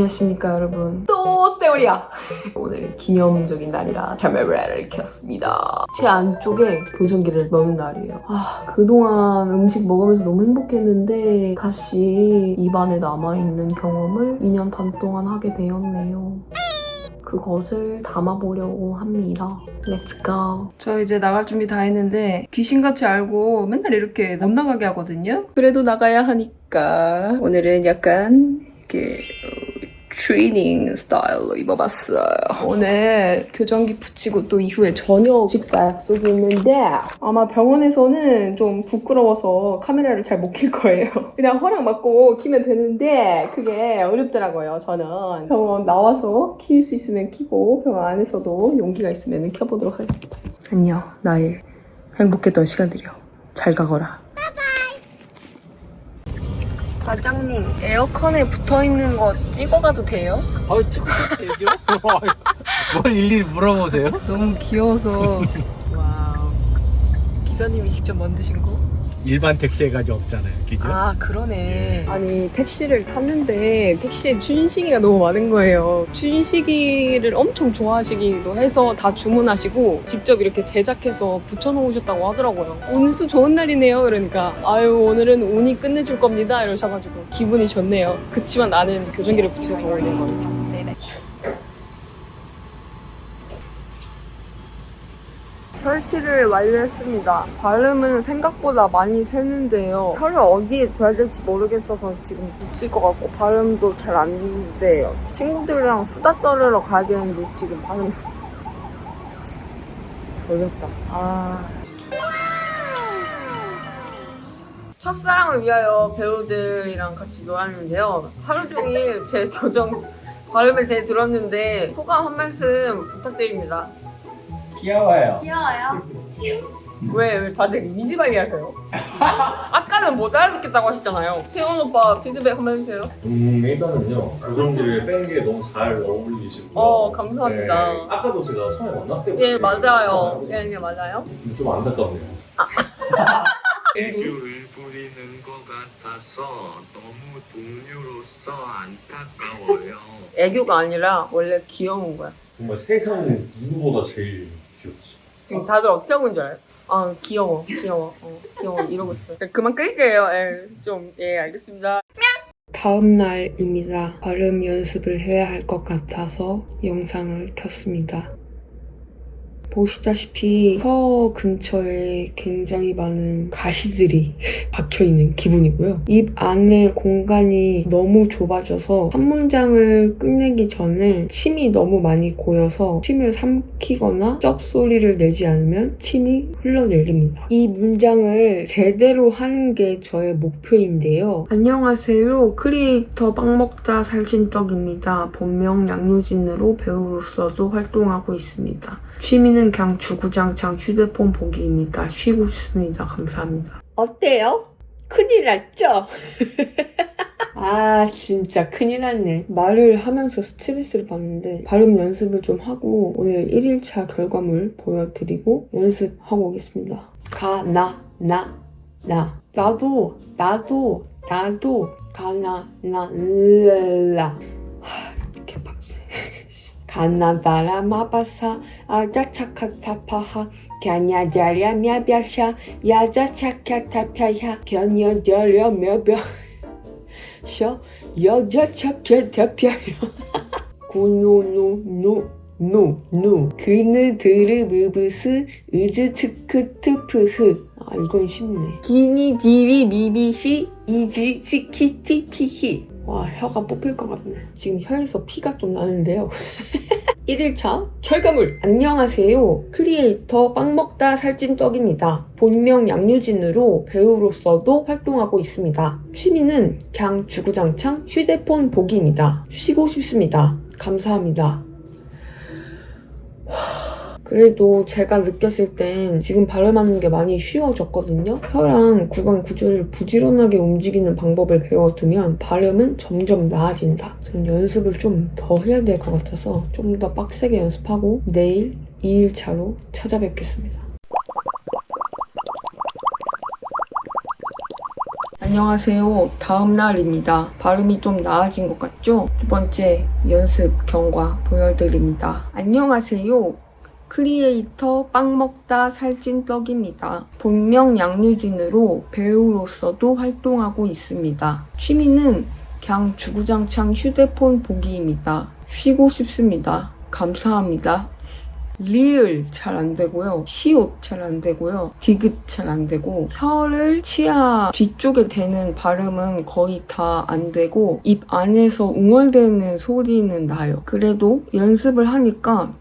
안녕하십니까 여러분 또 세월이야 오늘 기념적인 날이라 카메라를 켰습니다 제 안쪽에 교정기를 넣는 날이에요 아 그동안 음식 먹으면서 너무 행복했는데 다시 입안에 남아있는 경험을 2년 반 동안 하게 되었네요 그것을 담아보려고 합니다. Let's go. 저 이제 나갈 준비 다 했는데 귀신같이 알고 맨날 이렇게 못 나가게 하거든요. 그래도 나가야 하니까 오늘은 약간 이렇게 어, 트레이닝 스타일로 입어봤어요. 오늘 교정기 붙이고 또 이후에 저녁 식사 약속이 있는데 아마 병원에서는 좀 부끄러워서 카메라를 잘 못 킬 거예요. 그냥 허락 받고 키면 되는데 그게 어렵더라고요. 저는 병원 나와서 킬수 있으면 키고 병원 안에서도 용기가 있으면 켜보도록 하겠습니다. 안녕 나의 행복했던 시간들이요. 잘 가거라. 과장님 에어컨에 붙어 있는 거 찍어가도 돼요? 아, 찍어도 되죠? 뭘 일일이 물어보세요? 너무 귀여워서 와우 기사님이 직접 만드신 거? 일반 택시에 가지 없잖아요, 그죠? 아 그러네. 아니 택시를 탔는데 택시에 춘식이가 너무 많은 거예요. 춘식이를 엄청 좋아하시기도 해서 다 주문하시고 직접 이렇게 제작해서 붙여놓으셨다고 하더라고요. 운수 좋은 날이네요. 그러니까 아유 오늘은 운이 끝내줄 겁니다. 이러셔가지고 기분이 좋네요. 그치만 나는 교정기를 붙이고 가고 있는 거예요 설치를 완료했습니다. 발음은 생각보다 많이 새는데요. 혀를 어디에 둬야 될지 모르겠어서 지금 붙일 것 같고 발음도 잘 안 돼요. 친구들이랑 수다 떨으러 가야 되는데 지금 발음 졸렸다. 아. 첫사랑을 위하여 배우들이랑 같이 놀았는데요. 하루 종일 제 교정 발음을 대 들었는데 소감 한 말씀 부탁드립니다. 귀여워요. 귀여워요. 왜, 왜 다들 이지발리 하세요? 아까는 못 알아듣겠다고 하셨잖아요. 태훈 오빠 피드백 한번 해주세요. 음, 일단은요, 교정기를 뺀 게 너무 잘 어울리시고요. 어, 감사합니다. 네, 아까도 제가 처음에 만났을 때부터 예, 맞아요. 예, 예, 맞아요. 좀 안타깝네요. 애교를 부리는 것 같아서 너무 동료로서 안타까워요. 애교가 아니라 원래 귀여운 거야. 정말 세상 누구보다 제일 귀엽지. 지금 다들 어떻게 하고 있는 줄 알아요? 아, 귀여워, 귀여워, 어, 귀여워, 이러고 있어요. 그만 끌게요. 예, 좀, 예, 알겠습니다. 다음 날입니다. 발음 연습을 해야 할 것 같아서 영상을 켰습니다. 보시다시피 혀 근처에 굉장히 많은 가시들이 박혀있는 기분이고요. 입 안에 공간이 너무 좁아져서 한 문장을 끝내기 전에 침이 너무 많이 고여서 침을 삼키거나 쩝 소리를 내지 않으면 침이 흘러내립니다. 이 문장을 제대로 하는 게 저의 목표인데요. 안녕하세요. 크리에이터 빵먹다 살찐떡입니다. 본명 양유진으로 배우로서도 활동하고 있습니다. 취미는 그냥 주구장창 휴대폰 보기입니다. 쉬고 싶습니다. 감사합니다. 어때요? 큰일 났죠? 아 진짜 큰일 났네. 말을 하면서 스트레스를 받는데 발음 연습을 좀 하고 오늘 1일차 결과물 보여드리고 연습하고 오겠습니다. 가, 나, 나, 나. 나도, 나도, 나도, 가 나, 나, 라. 가나바라마바사 아자차카타파하 갸냐자랴 мябя샤 야자차카타파야 갸냐자랴 мяbя샤 야자차카타파야 구누누누 누누 그느드르무브스 으즈츠크트프흐 아 이건 쉽네. 기니디리 미비시 이지치키티피히 와 혀가 뽑힐 것 같네. 지금 혀에서 피가 좀 나는데요. 1일차 결과물! 안녕하세요. 크리에이터 빵먹다 살찐떡입니다. 본명 양유진으로 배우로서도 활동하고 있습니다. 취미는 그냥 주구장창 휴대폰 보기입니다. 쉬고 싶습니다. 감사합니다 그래도 제가 느꼈을 땐 지금 발음하는 게 많이 쉬워졌거든요. 혀랑 구강 구조를 부지런하게 움직이는 방법을 배워두면 발음은 점점 나아진다. 저는 연습을 좀 더 해야 될 것 같아서 좀 더 빡세게 연습하고 내일 2일차로 찾아뵙겠습니다. 안녕하세요. 다음 날입니다. 발음이 좀 나아진 것 같죠? 두 번째 연습 경과 보여드립니다. 안녕하세요. 크리에이터 빵 먹다 살찐 떡입니다. 본명 양유진으로 배우로서도 활동하고 있습니다. 취미는 그냥 주구장창 휴대폰 보기입니다. 쉬고 싶습니다. 감사합니다. 리을 잘 안 되고요. 시옷 잘 안 되고요. 디귿 잘 안 되고 혀를 치아 뒤쪽에 대는 발음은 거의 다 안 되고 입 안에서 웅얼대는 소리는 나요. 그래도 연습을 하니까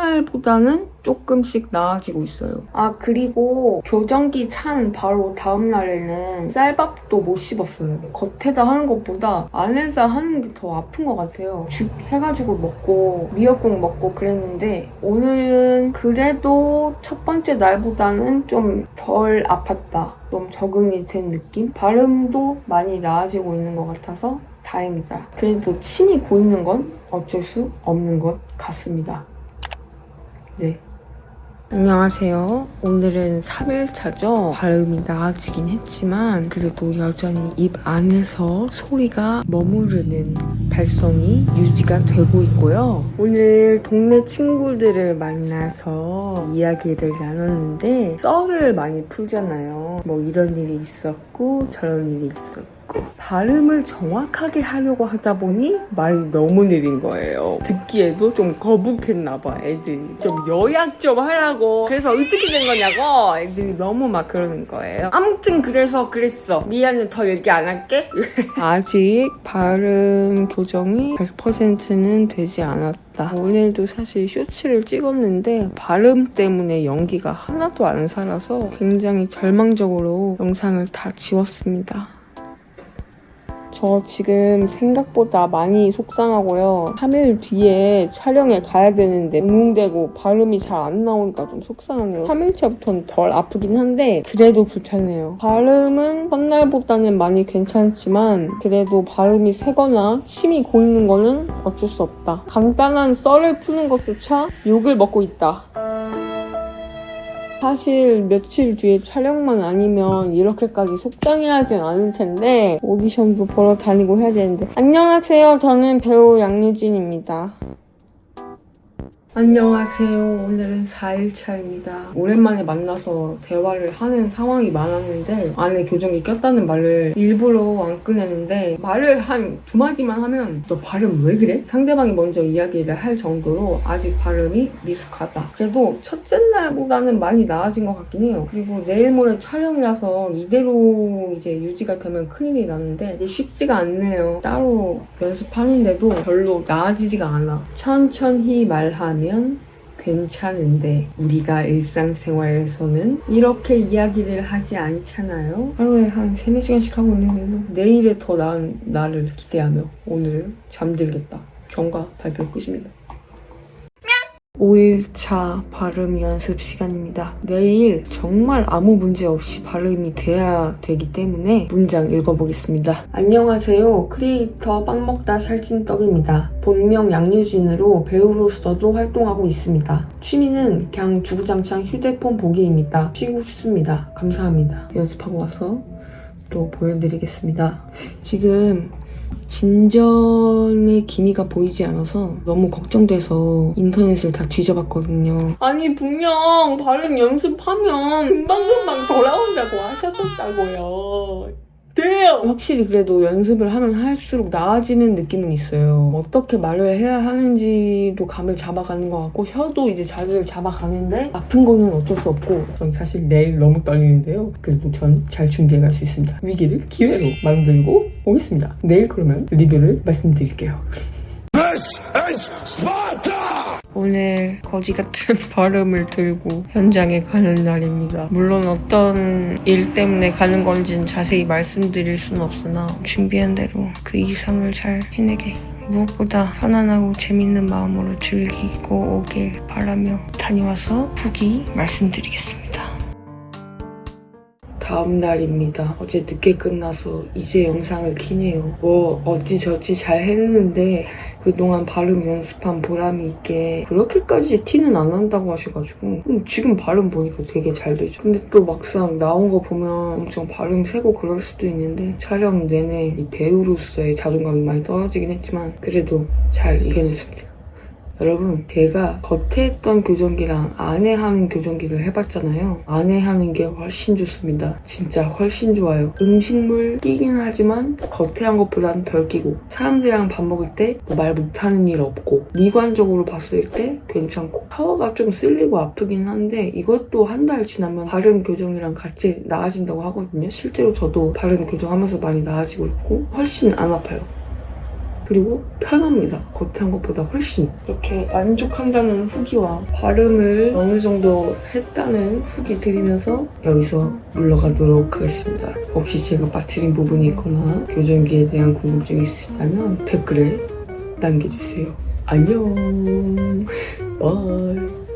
첫날보다는 조금씩 나아지고 있어요. 아 그리고 교정기 찬 바로 다음 날에는 쌀밥도 못 씹었어요. 겉에다 하는 것보다 안에다 하는 게 더 아픈 것 같아요. 죽 해가지고 먹고 미역국 먹고 그랬는데 오늘은 그래도 첫 번째 날보다는 좀 덜 아팠다. 좀 적응이 된 느낌? 발음도 많이 나아지고 있는 것 같아서 다행이다. 그래도 침이 고이는 건 어쩔 수 없는 것 같습니다. 네. 안녕하세요. 오늘은 3일차죠. 발음이 나아지긴 했지만 그래도 여전히 입 안에서 소리가 머무르는 발성이 유지가 되고 있고요. 오늘 동네 친구들을 만나서 이야기를 나눴는데 썰을 많이 풀잖아요. 뭐 이런 일이 있었고 저런 일이 있었고 발음을 정확하게 하려고 하다 보니 말이 너무 느린 거예요. 듣기에도 좀 거북했나 봐, 애들이. 좀 요약 좀 하라고. 그래서 어떻게 된 거냐고 애들이 너무 막 그러는 거예요. 아무튼 그래서 그랬어. 미안해, 더 얘기 안 할게. 아직 발음 교정이 100%는 되지 않았다. 오늘도 사실 쇼츠를 찍었는데 발음 때문에 연기가 하나도 안 살아서 굉장히 절망적으로 영상을 다 지웠습니다. 저 지금 생각보다 많이 속상하고요. 3일 뒤에 촬영에 가야 되는데 웅웅대고 발음이 잘 안 나오니까 좀 속상하네요. 3일차부터는 덜 아프긴 한데 그래도 불편해요. 발음은 첫날보다는 많이 괜찮지만 그래도 발음이 새거나 침이 고이는 거는 어쩔 수 없다. 간단한 썰을 푸는 것조차 욕을 먹고 있다. 사실 며칠 뒤에 촬영만 아니면 이렇게까지 속상해하진 않을 텐데 오디션도 보러 다니고 해야 되는데. 안녕하세요. 저는 배우 양유진입니다 안녕하세요. 오늘은 4일차입니다. 오랜만에 만나서 대화를 하는 상황이 많았는데 안에 교정기 꼈다는 말을 일부러 안 꺼내는데 말을 한 두 마디만 하면 너 발음 왜 그래? 상대방이 먼저 이야기를 할 정도로 아직 발음이 미숙하다. 그래도 첫째 날보다는 많이 나아진 것 같긴 해요. 그리고 내일 모레 촬영이라서 이대로 이제 유지가 되면 큰일이 나는데 쉽지가 않네요. 따로 연습하는데도 별로 나아지지가 않아. 천천히 말하 면 괜찮은데 우리가 일상생활에서는 이렇게 이야기를 하지 않잖아요. 하루에 한 3, 4시간씩 하고 있는데도 내일에 더 나은 날을 기대하며 오늘 잠들겠다. 경과 발표 끝입니다. 5일차 발음 연습 시간입니다. 내일 정말 아무 문제 없이 발음이 돼야 되기 때문에 문장 읽어보겠습니다. 안녕하세요. 크리에이터 빵 먹다 살찐 떡입니다. 본명 양유진으로 배우로서도 활동하고 있습니다. 취미는 그냥 주구장창 휴대폰 보기입니다. 쉬고 싶습니다. 감사합니다. 연습하고 와서 또 보여드리겠습니다. 지금 진전의 기미가 보이지 않아서 너무 걱정돼서 인터넷을 다 뒤져봤거든요. 아니 분명 발음 연습하면 금방금방 돌아온다고 하셨었다고요. 돼요! 확실히 그래도 연습을 하면 할수록 나아지는 느낌은 있어요. 어떻게 말을 해야 하는지도 감을 잡아가는 것 같고 혀도 이제 자리를 잡아가는데 아픈 거는 어쩔 수 없고 전 사실 내일 너무 떨리는데요. 그래도 전 잘 준비해갈 수 있습니다. 위기를 기회로 만들고 오겠습니다. 내일 그러면 리뷰를 말씀드릴게요. 오늘 거지 같은 발음을 들고 현장에 가는 날입니다. 물론 어떤 일 때문에 가는 건지는 자세히 말씀드릴 수는 없으나 준비한 대로 그 이상을 잘 해내게 무엇보다 편안하고 재밌는 마음으로 즐기고 오길 바라며 다녀와서 후기 말씀드리겠습니다. 다음 날입니다. 어제 늦게 끝나서 이제 영상을 키네요. 뭐 어찌저찌 잘 했는데 그동안 발음 연습한 보람이 있게 그렇게까지 티는 안 난다고 하셔가지고 음, 지금 발음 보니까 되게 잘 되죠. 근데 또 막상 나온 거 보면 엄청 발음 세고 그럴 수도 있는데 촬영 내내 이 배우로서의 자존감이 많이 떨어지긴 했지만 그래도 잘 이겨냈습니다. 여러분, 제가 겉에 했던 교정기랑 안에 하는 교정기를 해봤잖아요. 안에 하는 게 훨씬 좋습니다. 진짜 훨씬 좋아요. 음식물 끼긴 하지만 겉에 한 것보다는 덜 끼고 사람들이랑 밥 먹을 때 말 못하는 일 없고 미관적으로 봤을 때 괜찮고 샤워가 좀 쓸리고 아프긴 한데 이것도 한 달 지나면 발음 교정이랑 같이 나아진다고 하거든요. 실제로 저도 발음 교정하면서 많이 나아지고 있고 훨씬 안 아파요. 그리고 편합니다. 겉에 한 것보다 훨씬. 이렇게 만족한다는 후기와 발음을 어느 정도 했다는 후기 드리면서 여기서 물러가도록 하겠습니다. 혹시 제가 빠뜨린 부분이 있거나 교정기에 대한 궁금증이 있으시다면 댓글에 남겨주세요. 안녕. 바이.